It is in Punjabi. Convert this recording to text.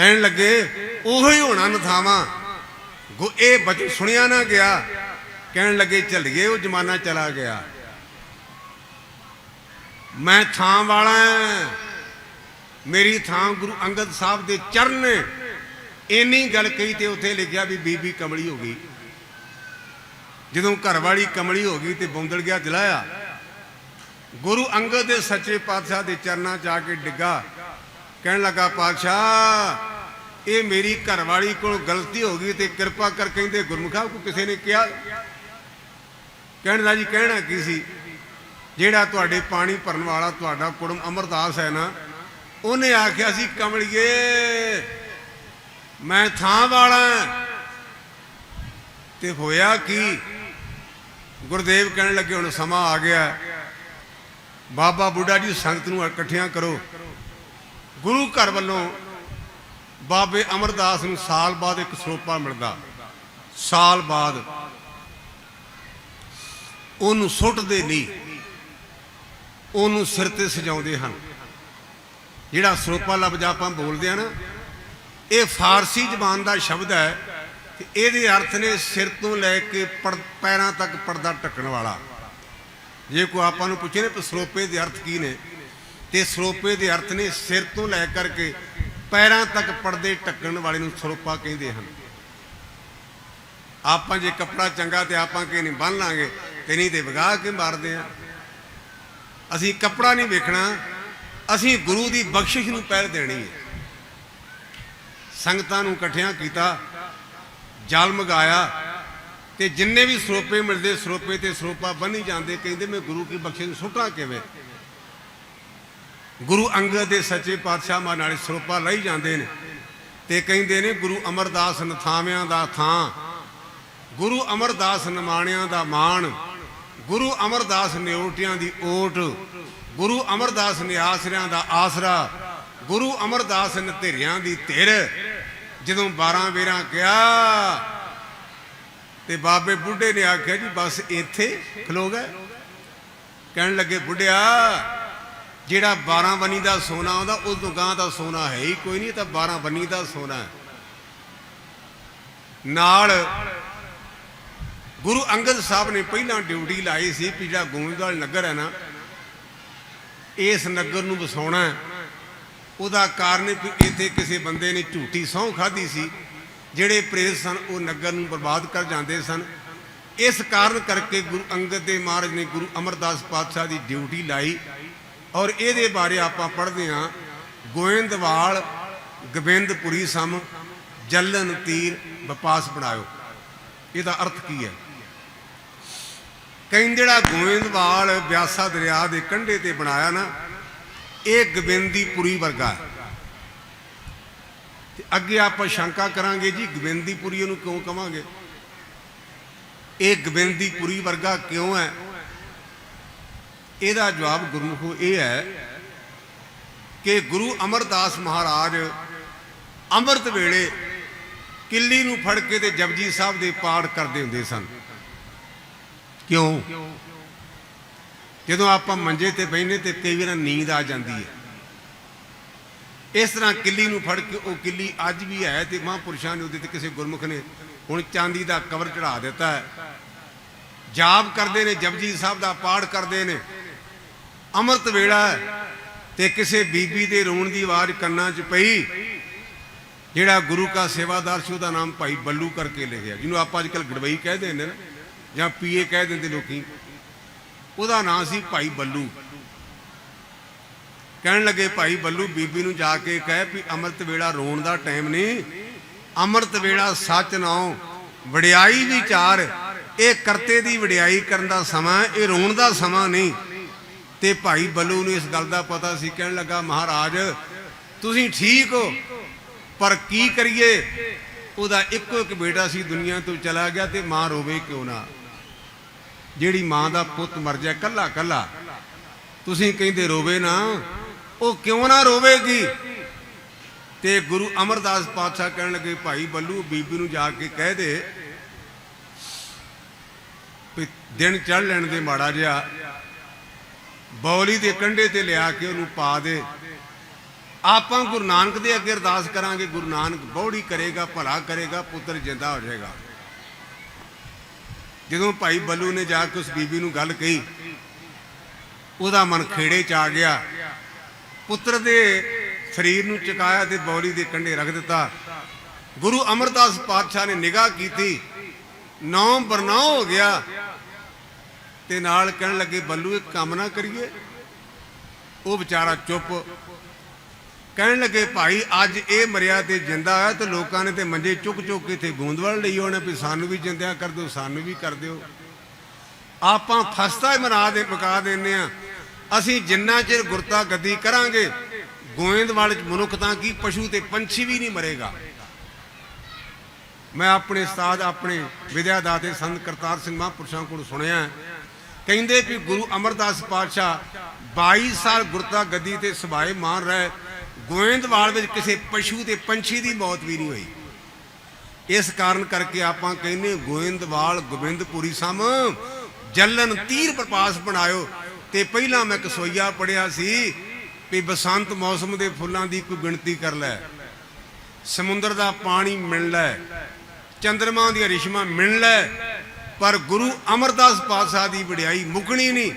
ਕਹਿਣ ਲੱਗੇ, ਉਹੋ ਹੀ ਹੋਣਾ ਨਥਾਵਾਂ। ਗੋ ਇਹ ਬਚ ਸੁਣਿਆ ਨਾ ਗਿਆ। ਕਹਿਣ ਲੱਗੇ ਚੱਲੀਏ ਉਹ ਜ਼ਮਾਨਾ ਚਲਾ ਗਿਆ। ਮੈਂ ਥਾਂ ਵਾਲਾ ਮੇਰੀ ਥਾਂ ਗੁਰੂ ਅੰਗਦ ਸਾਹਿਬ ਦੇ ਚਰਨ ਨੇ। ਇੰਨੀ ਗੱਲ ਕਹੀ ਤੇ ਉੱਥੇ ਲਿਖਿਆ ਵੀ ਬੀਬੀ ਕਮਲੀ ਹੋ ਗਈ। ਜਦੋਂ ਘਰ ਵਾਲੀ ਕਮਲੀ ਹੋ ਗਈ ਤੇ ਬੌਂਦਲ ਗਿਆ ਜਲਾਇਆ। ਗੁਰੂ ਅੰਗਦ ਦੇ ਸੱਚੇ ਪਾਤਸ਼ਾਹ ਦੇ ਚਰਨਾਂ 'ਚ ਆ ਕੇ ਡਿੱਗਾ। ਕਹਿਣ ਲੱਗਾ, ਪਾਤਸ਼ਾਹ ਇਹ ਮੇਰੀ ਘਰਵਾਲੀ ਕੋਲ ਗਲਤੀ ਹੋ ਗਈ ਤੇ ਕਿਰਪਾ ਕਰ ਕਹਿੰਦੇ ਗੁਰਮੁਖਾ ਕੋ ਕਿਸੇ ਨੇ ਕਿਹਾ? ਕਹਿਣ ਦਾ ਜੀ ਕਹਿਣਾ ਕੀ ਸੀ? ਜਿਹੜਾ ਤੁਹਾਡੇ ਪਾਣੀ ਭਰਨ ਵਾਲਾ ਤੁਹਾਡਾ ਕੁੜਮ ਅਮਰਦਾਸ ਹੈ ਨਾ, ਉਹਨੇ ਆਖਿਆ ਸੀ, ਕਮਲਿਏ, ਮੈਂ ਥਾਂ ਵਾਲਾ ਹਾਂ। ਤੇ ਹੋਇਆ ਕੀ? ਗੁਰਦੇਵ ਕਹਿਣ ਲੱਗੇ, ਹੁਣ ਸਮਾਂ ਆ ਗਿਆ। ਬਾਬਾ ਬੁੱਢਾ ਜੀ ਸੰਗਤ ਨੂੰ ਇਕੱਠਿਆਂ ਕਰੋ। ਗੁਰੂ ਘਰ ਵੱਲੋਂ ਬਾਬੇ ਅਮਰਦਾਸ ਨੂੰ ਸਾਲ ਬਾਅਦ ਇੱਕ ਸਰੋਪਾ ਮਿਲਦਾ। ਸਾਲ ਬਾਅਦ ਉਹਨੂੰ ਸੁੱਟਦੇ ਨਹੀਂ। ਉਹਨੂੰ ਸਿਰ ਤੇ ਸਜਾਉਂਦੇ ਹਨ। ਜਿਹੜਾ ਸਰੋਪਾ ਲਫ਼ਜ਼ ਆਪਾਂ ਬੋਲਦੇ ਆ ਨਾ, ਇਹ ਫਾਰਸੀ ਜ਼ਬਾਨ ਦਾ ਸ਼ਬਦ ਹੈ ਤੇ ਇਹਦੇ ਅਰਥ ਨੇ ਸਿਰ ਤੋਂ ਲੈ ਕੇ ਪੜ- ਪੈਰਾਂ ਤੱਕ ਪਰਦਾ ਢੱਕਣ ਵਾਲਾ। ਜੇ ਕੋਈ ਆਪਾਂ ਨੂੰ ਪੁੱਛੇ ਨੇ ਸਰੋਪੇ ਦੇ ਅਰਥ ਕੀ ਨੇ, ਤੇ ਸਰੋਪੇ ਦੇ ਅਰਥ ਨੇ ਸਿਰ ਤੋਂ ਲੈ ਕਰਕੇ ਪੈਰਾਂ ਤੱਕ ਪਰਦੇ ਢੱਕਣ ਵਾਲੇ ਨੂੰ ਸਰੋਪਾ ਕਹਿੰਦੇ ਹਨ। ਆਪਾਂ ਜੇ ਕੱਪੜਾ ਚੰਗਾ ਤੇ ਆਪਾਂ ਕਿ ਨਹੀਂ ਬੰਨ ਲਾਂਗੇ, ਤੇ ਨਹੀਂ ਤੇ ਵਗਾ ਕੇ ਮਾਰਦੇ ਆ। ਅਸੀਂ ਕੱਪੜਾ ਨਹੀਂ ਵੇਖਣਾ, ਅਸੀਂ ਗੁਰੂ ਦੀ ਬਖਸ਼ਿਸ਼ ਨੂੰ ਪਹਿਲ ਦੇਣੀ ਹੈ। ਸੰਗਤਾਂ ਨੂੰ ਇਕੱਠਿਆਂ ਕੀਤਾ, ਜਲ ਮਗਾਇਆ, ਤੇ ਜਿੰਨੇ ਵੀ ਸਰੋਪੇ ਮਿਲਦੇ, ਸਰੋਪੇ ਤੇ ਸਰੋਪਾ ਬੰਨੀ ਜਾਂਦੇ, ਕਹਿੰਦੇ ਮੈਂ ਗੁਰੂ ਕੀ ਬਖਸ਼ਿਸ਼ ਨੂੰ ਸੁੱਟਾਂ ਕਿਵੇਂ? ਗੁਰੂ ਅੰਗਦ ਦੇ ਸੱਚੇ ਪਾਤਸ਼ਾਹ ਮਾ ਨਾਲੇ ਸਰੋਪਾ ਲਈ ਜਾਂਦੇ ਨੇ ਤੇ ਕਹਿੰਦੇ ਨੇ ਗੁਰੂ ਅਮਰਦਾਸ ਨਥਾਵਿਆਂ ਦਾ ਥਾਂ, ਗੁਰੂ ਅਮਰਦਾਸ ਨਿਮਾਣਿਆਂ ਦਾ ਮਾਣ, ਗੁਰੂ ਅਮਰਦਾਸ ਨਿਉਟਿਆਂ ਦੀ ਓਟ, ਗੁਰੂ ਅਮਰਦਾਸ ਨੇ ਆਸਰਿਆਂ ਦਾ ਆਸਰਾ, ਗੁਰੂ ਅਮਰਦਾਸ ਨਤੇਰਿਆਂ ਦੀ ਧਿਰ। ਜਦੋਂ 12 ਵੇਰਾਂ ਕਿਹਾ ਤੇ ਬਾਬੇ ਬੁੱਢੇ ਨੇ ਆਖਿਆ ਜੀ, ਬਸ ਇੱਥੇ ਖਲੋ ਗਏ। ਕਹਿਣ ਲੱਗੇ, ਬੁੱਢਿਆ ਜਿਹੜਾ 12 ਬਨੀ ਦਾ ਸੋਨਾ ਆਉਂਦਾ, ਉਸ ਤੋਂ ਗਾਂ ਦਾ ਸੋਨਾ ਹੈ ਹੀ ਕੋਈ ਨਹੀਂ ਤਾਂ 12 ਬਨੀ ਦਾ ਸੋਨਾ ਨਾਲ ਗੁਰੂ ਅੰਗਦ ਸਾਹਿਬ ਨੇ ਪਹਿਲਾਂ ਡਿਊਟੀ ਲਾਈ ਸੀ ਵੀ ਜਿਹੜਾ ਗੋਇੰਦਵਾਲ ਨਗਰ ਹੈ ਨਾ, ਇਸ ਨਗਰ ਨੂੰ ਵਸਾਉਣਾ ਉਹਦਾ ਕਾਰਨ ਹੈ ਵੀ ਇੱਥੇ ਕਿਸੇ ਬੰਦੇ ਨੇ ਝੂਠੀ ਸਹੁੰ ਖਾਧੀ ਸੀ, ਜਿਹੜੇ ਪ੍ਰੇਤ ਸਨ, ਉਹ ਨਗਰ ਨੂੰ ਬਰਬਾਦ ਕਰ ਜਾਂਦੇ ਸਨ। ਇਸ ਕਾਰਨ ਕਰਕੇ ਗੁਰੂ ਅੰਗਦ ਦੇਵ ਮਹਾਰਾਜ ਨੇ ਗੁਰੂ ਅਮਰਦਾਸ ਪਾਤਸ਼ਾਹ ਦੀ ਡਿਊਟੀ ਲਾਈ। ਔਰ ਇਹਦੇ ਬਾਰੇ ਆਪਾਂ ਪੜ੍ਹਦੇ ਹਾਂ। ਗੋਇੰਦਵਾਲ ਗੋਬਿੰਦਪੁਰੀ ਸਮ ਜਲਨ ਤੀਰ ਵਪਾਸ ਬਣਾਇਓ। ਇਹਦਾ ਅਰਥ ਕੀ ਹੈ? ਕਹਿੰਦੇ ਗੋਇੰਦਵਾਲ ਬਿਆਸਾ ਦਰਿਆ ਦੇ ਕੰਢੇ ਤੇ ਬਣਾਇਆ ਨਾ, ਇਹ ਗੋਬਿੰਦੀਪੁਰੀ ਵਰਗਾ ਹੈ। ਤੇ ਅੱਗੇ ਆਪਾਂ ਸ਼ੰਕਾ ਕਰਾਂਗੇ ਜੀ, ਗੋਬਿੰਦੀਪੁਰੀ ਨੂੰ ਕਿਉਂ ਕਵਾਂਗੇ? ਇਹ ਗੋਬਿੰਦੀਪੁਰੀ ਵਰਗਾ ਕਿਉਂ ਹੈ? ਇਹਦਾ ਜਵਾਬ ਗੁਰਮੁਖੋ ਇਹ ਹੈ ਕਿ ਗੁਰੂ ਅਮਰਦਾਸ ਮਹਾਰਾਜ ਅੰਮ੍ਰਿਤ ਵੇਲੇ ਕਿੱਲੀ ਨੂੰ ਫੜ ਕੇ ਤੇ ਜਪਜੀ ਸਾਹਿਬ ਦੇ ਪਾਠ ਕਰਦੇ ਹੁੰਦੇ ਸਨ। ਕਿਉਂ? ਜਦੋਂ ਆਪਾਂ ਮੰਜੇ ਤੇ ਬੈਠਨੇ ਤੇ ਕਈ ਵਾਰ ਨੀਂਦ ਆ ਜਾਂਦੀ ਹੈ। ਇਸ ਤਰ੍ਹਾਂ ਕਿੱਲੀ ਨੂੰ ਫੜ ਕੇ ਉਹ ਕਿੱਲੀ ਅੱਜ ਵੀ ਹੈ ਤੇ ਮਹਾਂਪੁਰਸ਼ਾਂ ਨੇ ਉਹਦੇ ਤੇ ਕਿਸੇ ਗੁਰਮੁਖ ਨੇ ਹੁਣ ਚਾਂਦੀ ਦਾ ਕਵਰ ਚੜਾ ਦਿੱਤਾ ਹੈ। ਜਾਪ ਕਰਦੇ ਨੇ, ਜਪਜੀ ਸਾਹਿਬ ਦਾ ਪਾਠ ਕਰਦੇ ਨੇ। ਅੰਮ੍ਰਿਤ ਵੇਲਾ ਤੇ ਕਿਸੇ ਬੀਬੀ ਦੇ ਰੋਣ ਦੀ ਆਵਾਜ਼ ਕੰਨਾਂ 'ਚ ਪਈ। ਜਿਹੜਾ ਗੁਰੂ ਕਾ ਸੇਵਾਦਾਰ ਸੀ, ਉਹਦਾ ਨਾਮ ਭਾਈ ਬੱਲੂ ਕਰਕੇ ਲਿਖਿਆ। ਜਿਹਨੂੰ ਆਪਾਂ ਅੱਜਕੱਲ ਗੜਵਈ ਕਹਿ ਦਿੰਦੇ ਨੇ, ਜਾਂ ਪੀਏ ਕਹਿ ਦਿੰਦੇ ਲੋਕੀ। ਉਹਦਾ ਨਾਮ ਸੀ ਭਾਈ ਬੱਲੂ। ਕਹਿਣ ਲੱਗੇ, ਭਾਈ ਬੱਲੂ, ਬੀਬੀ ਨੂੰ ਜਾ ਕੇ ਕਹਿ ਵੀ ਅੰਮ੍ਰਿਤ ਵੇਲਾ ਰੋਣ ਦਾ ਟਾਈਮ ਨਹੀਂ। ਅੰਮ੍ਰਿਤ ਵੇਲਾ ਸੱਚ ਨਾਉ, ਵਡਿਆਈ ਵਿਚਾਰ। ਇਹ ਕਰਤੇ ਦੀ ਵਡਿਆਈ ਕਰਨ ਦਾ ਸਮਾਂ, ਇਹ ਰੋਣ ਦਾ ਸਮਾਂ ਨਹੀਂ। ਤੇ ਭਾਈ ਬੱਲੂ ਨੂੰ ਇਸ ਗੱਲ ਦਾ ਪਤਾ ਸੀ, ਕਹਿਣ ਲੱਗਾ, ਮਹਾਰਾਜ, ਤੁਸੀਂ ਠੀਕ ਹੋ, ਪਰ ਕੀ ਕਰੀਏ? ਉਹਦਾ ਇੱਕੋ ਇੱਕ ਬੇਟਾ ਸੀ, ਦੁਨੀਆ ਤੋਂ ਚਲਾ ਗਿਆ ਤੇ ਮਾਂ ਰੋਵੇ ਕਿਉਂ ਨਾ? ਜਿਹੜੀ ਮਾਂ ਦਾ ਪੁੱਤ ਮਰ ਜਾ ਕੱਲਾ ਕੱਲਾ, ਤੁਸੀਂ ਕਹਿੰਦੇ ਰੋਵੇ ਨਾ, ਉਹ ਕਿਉਂ ਨਾ ਰੋਵੇਗੀ? ਤੇ ਗੁਰੂ ਅਮਰਦਾਸ ਪਾਤਸ਼ਾਹ ਕਹਿਣ ਲੱਗੇ, ਭਾਈ ਬੱਲੂ, ਬੀਬੀ ਨੂੰ ਜਾ ਕੇ ਕਹਿ ਦੇ ਦਿਨ ਚੜ ਲੈਣ ਦੇ ਮਾੜਾ ਜਿਹਾ ਬੌਲੀ ਦੇ ਕੰਢੇ ਤੇ ਲਿਆ ਕੇ ਉਹਨੂੰ ਪਾ ਦੇ। ਆਪਾਂ ਗੁਰੂ ਨਾਨਕ ਦੇ ਅੱਗੇ ਅਰਦਾਸ ਕਰਾਂਗੇ, ਗੁਰੂ ਨਾਨਕ ਬੌੜੀ ਕਰੇਗਾ, ਭਲਾ ਕਰੇਗਾ, ਪੁੱਤਰ ਜਿੰਦਾ ਹੋ ਜਾਏਗਾ। ਜਦੋਂ ਭਾਈ ਬੱਲੂ ਨੇ ਜਾ ਕੇ ਉਸ ਬੀਬੀ ਨੂੰ ਗੱਲ ਕਹੀ, ਉਹਦਾ ਮਨ ਖੇੜੇ ਚ ਆ ਗਿਆ। ਪੁੱਤਰ ਦੇ ਸਰੀਰ ਨੂੰ ਚਕਾਇਆ ਤੇ ਬੌਲੀ ਦੇ ਕੰਢੇ ਰੱਖ ਦਿੱਤਾ। ਗੁਰੂ ਅਮਰਦਾਸ ਪਾਤਸ਼ਾਹ ਨੇ ਨਿਗਾਹ ਕੀਤੀ। ਨੌ ਬਰਨਾਉ ਹੋ ਗਿਆ। ਤੇ ਨਾਲ ਕਹਿਣ ਲੱਗੇ, ਬੱਲੂ, ਇੱਕ ਕੰਮ ਨਾ ਕਰੀਏ। ਉਹ ਵਿਚਾਰਾ ਚੁੱਪ। ਕਹਿਣ ਲੱਗੇ, ਭਾਈ, ਅੱਜ ਇਹ ਮਰਿਆ ਤੇ ਜਿੰਦਾ ਹੋਇਆ ਤੇ ਲੋਕਾਂ ਨੇ ਤੇ ਮੰਜੇ ਚੁੱਕ ਚੁੱਕ ਕੇ ਤੇ ਗੋਂਦਵਾਲ ਲਈ ਹੋਣੇ ਵੀ ਸਾਨੂੰ ਵੀ ਜਿੰਦਿਆ ਕਰ ਦਿਓ, ਸਾਨੂੰ ਵੀ ਕਰ ਦਿਓ। ਆਪਾਂ ਫਸਤਾ ਹੀ ਮਨਾ ਦੇ, ਪਕਾ ਦਿੰਨੇ ਆ ਅਸੀਂ ਜਿੰਨਾ ਚਿਰ ਗੁਰਤਾ ਗੱਦੀ ਕਰਾਂਗੇ, ਗੋਇੰਦਵਾਲ ਚ ਮਨੁੱਖ ਤਾਂ ਕੀ ਪਸ਼ੂ ਤੇ ਪੰਛੀ ਵੀ ਨਹੀਂ ਮਰੇਗਾ। ਮੈਂ ਆਪਣੇ ਉਸਤਾਦ, ਆਪਣੇ ਵਿਦਿਆ ਦਾਤੇ ਸੰਤ ਕਰਤਾਰ ਸਿੰਘ ਮਹਾਂਪੁਰਸ਼ਾਂ ਕੋਲ ਸੁਣਿਆ ਕਹਿੰਦੇ ਕਿ ਗੁਰੂ ਅਮਰਦਾਸ ਪਾਤਸ਼ਾਹ 22 ਸਾਲ ਗੁਰਤਾ ਗੱਦੀ ਤੇ ਸਭਾਏ ਮਾਰ ਰਹੇ। ਗੋਇੰਦਵਾਲ ਵਿੱਚ ਕਿਸੇ ਪਸ਼ੂ ਤੇ ਪੰਛੀ ਦੀ ਮੌਤ ਵੀ ਨਹੀਂ ਹੋਈ। ਇਸ ਕਾਰਨ ਕਰਕੇ ਆਪਾਂ ਕਹਿੰਦੇ ਗੋਇੰਦਵਾਲ ਗੋਬਿੰਦਪੁਰੀ ਸਮ ਜਲਨ ਤੀਰ ਪ੍ਰਪਾਸ ਬਣਾਇਓ। ਤੇ ਪਹਿਲਾਂ ਮੈਂ ਕਸੋਈਆ ਪੜਿਆ ਸੀ ਵੀ ਬਸੰਤ ਮੌਸਮ ਦੇ ਫੁੱਲਾਂ ਦੀ ਕੋਈ ਗਿਣਤੀ ਕਰ ਲੈ। ਸਮੁੰਦਰ ਦਾ ਪਾਣੀ ਮਿਲ ਲੈ। ਚੰਦਰਮਾ ਦੀਆਂ ਰਿਸ਼ਮਾਂ ਮਿਲ ਲੈ। ਪਰ ਗੁਰੂ ਅਮਰਦਾਸ ਪਾਤਸ਼ਾਹ ਦੀ ਵਡਿਆਈ ਮੁਕਣੀ ਨਹੀਂ।